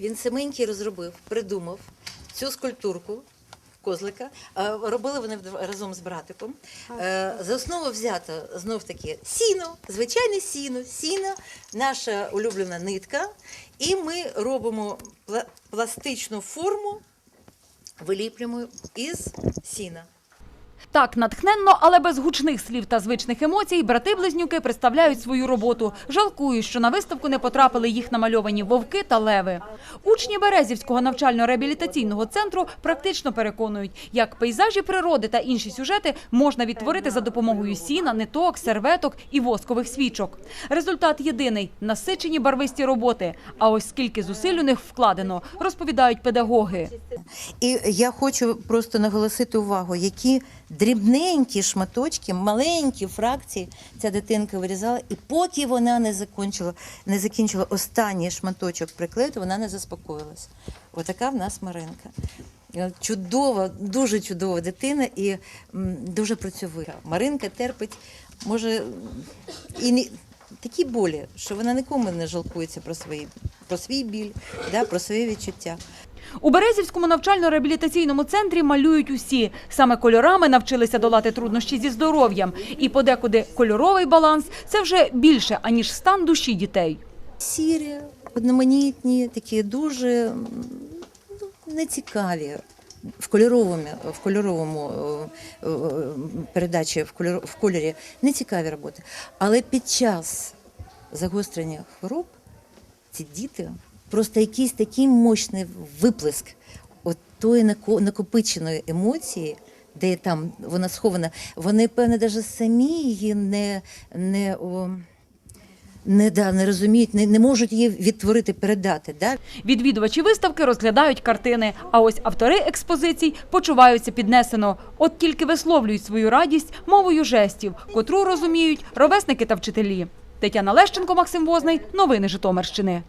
Він саменький розробив, придумав цю скульптурку. Козлика Е, робили вони разом з братиком. Е, За основу взято знов таки сіно, звичайне сіно, сіно, наша улюблена нитка, і ми робимо пластичну форму, виліплюємо із сіна. Так натхненно, але без гучних слів та звичних емоцій, брати-близнюки представляють свою роботу. Жалкують, що на виставку не потрапили їх намальовані вовки та леви. Учні Березівського навчально-реабілітаційного центру практично переконують, як пейзажі природи та інші сюжети можна відтворити за допомогою сіна, ниток, серветок і воскових свічок. Результат єдиний – насичені барвисті роботи. А ось скільки зусиль у них вкладено, розповідають педагоги. І я хочу просто наголосити увагу, які дрібненькі шматочки, маленькі фракції ця дитинка вирізала, і поки вона не закінчила, не закінчила останній шматочок приклеїти, вона не заспокоїлась. Отака в нас Маринка. Е, Чудова, дуже чудова дитина і дуже працьовита. Маринка терпить, може, і не, такі болі, що вона нікому не жалкується про свої, про свій біль, да, про свої відчуття. У Березівському навчально-реабілітаційному центрі малюють усі. Саме кольорами навчилися долати труднощі зі здоров'ям. І подекуди кольоровий баланс – це вже більше, аніж стан душі дітей. Сірі, одноманітні, такі дуже ну, нецікаві. В кольоровому, в кольоровому е, е, передачі в, кольор, в кольорі нецікаві роботи. Але під час загострення хвороб ці діти просто якийсь такий мощний виплеск от тої нако- накопиченої емоції, де там вона схована, вони, певне, навіть самі її не, не, о, не, да, не розуміють, не, не можуть її відтворити, передати. Да? Відвідувачі виставки розглядають картини, а ось автори експозицій почуваються піднесено. От тільки висловлюють свою радість мовою жестів, котру розуміють ровесники та вчителі. Тетяна Лещенко, Максим Возний. Новини Житомирщини.